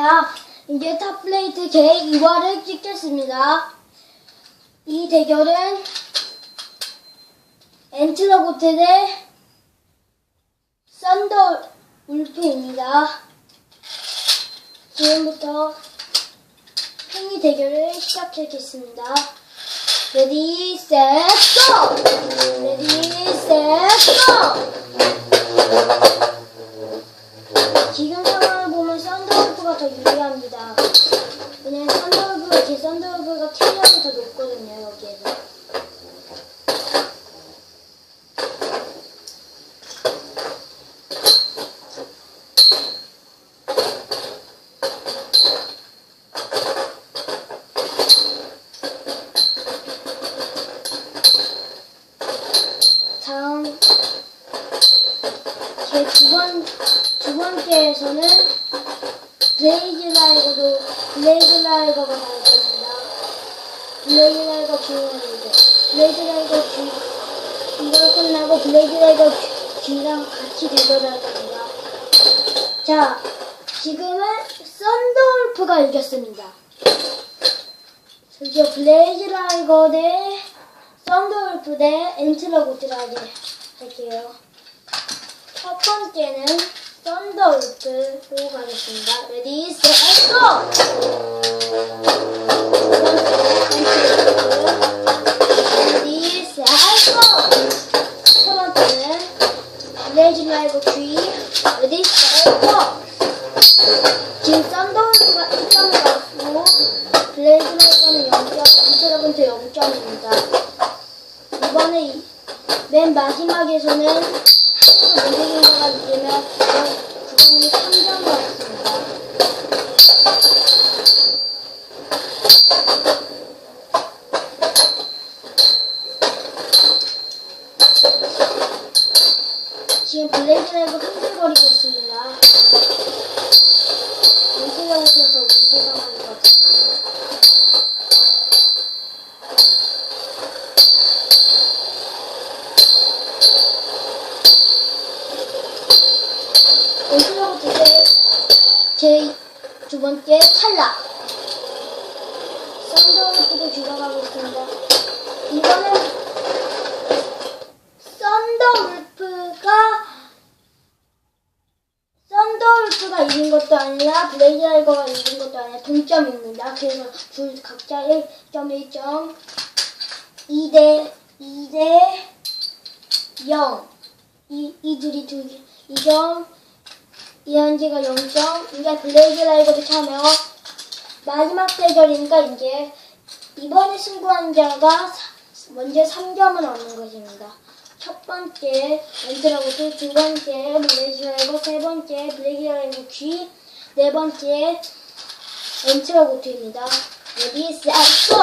자, 이제 탑플레이트 제2화를 찍겠습니다. 이 대결은 엔트로고트 대 썬더 울프입니다. 지금부터 행위 대결을 시작하겠습니다. 레디, 셋, 고! 레디, 셋, 고! 지금 더 유리합니다. 왜냐면 썬더울프가 제 썬더울프가 체력이 더 높거든요, 여기에서. 다음 제 두 번, 두 번째에서는 블레이즈 라이거도, 블레이즈 라이거가 나올 겁니다. 블레이즈 라이거 기원인데, 블레이즈 라이거 기, 이걸 끝나고 블레이즈 라이거 기랑 같이 겁니다. 자, 지금은 썬더울프가 이겼습니다. 드디어 블레이즈 라이거 대 썬더울프 대 엔트러고트를 하게 할게요. 첫 번째는 썬더울프로 가겠습니다. 레디, 셋, 고! 레디, 셋, 고! 첫 번째는 블레이즈 라이브 G, 레디, 셋, 고! 지금 썬더울프가 1점을 받고 블레이즈 라이브는 0점, 인터러분트 0점입니다. 이번에 이- 맨 마지막에서는 못 이긴 거가 되면 그거는 3점 받습니다. 지금 블레이드 라이브 흔들거리고 있습니다. 오셔서 위기가 많 이 같습니다. 오늘로 제두 번째 탈락. 썬더울프도 들어가고 있습니다. 이거는 썬더울프가 썬더울프가 이긴 것도 아니라 블레이즈 라이거가 이긴 것도 아니라 동점입니다. 그래서 둘 각자 1점 1점 2대 2대 0 이, 이 둘이 두 2점 이현지가 0점 이제 블레이즈 라이거도 참여 마지막 대결이니까 이제 이번에 승부한 자가 사- 먼저 3점을 얻는 것입니다. 첫 번째 엔트라고트 두 번째 블레이즈 라이거 세 번째 블레이즈 라이거 G 네 번째 엔트라고트입니다. 레디 셋 고!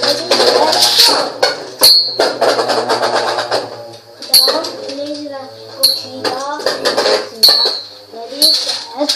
레디 셋 고! 그다음 블레이즈 라이거 G가 있습니다. 레디 셋 고!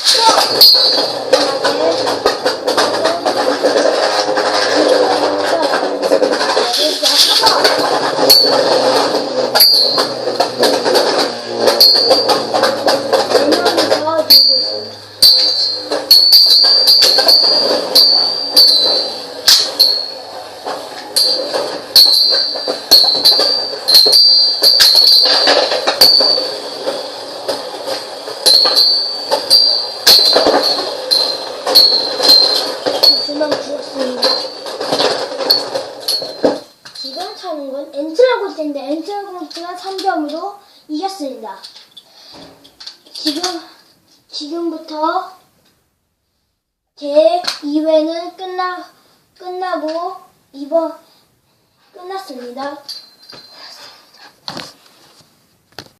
지금 차는 건 엔트라고트인데 엔트라고트가 3점으로 이겼습니다. 지금 지금부터 제 2회는 끝나 끝나고 이번 끝났습니다.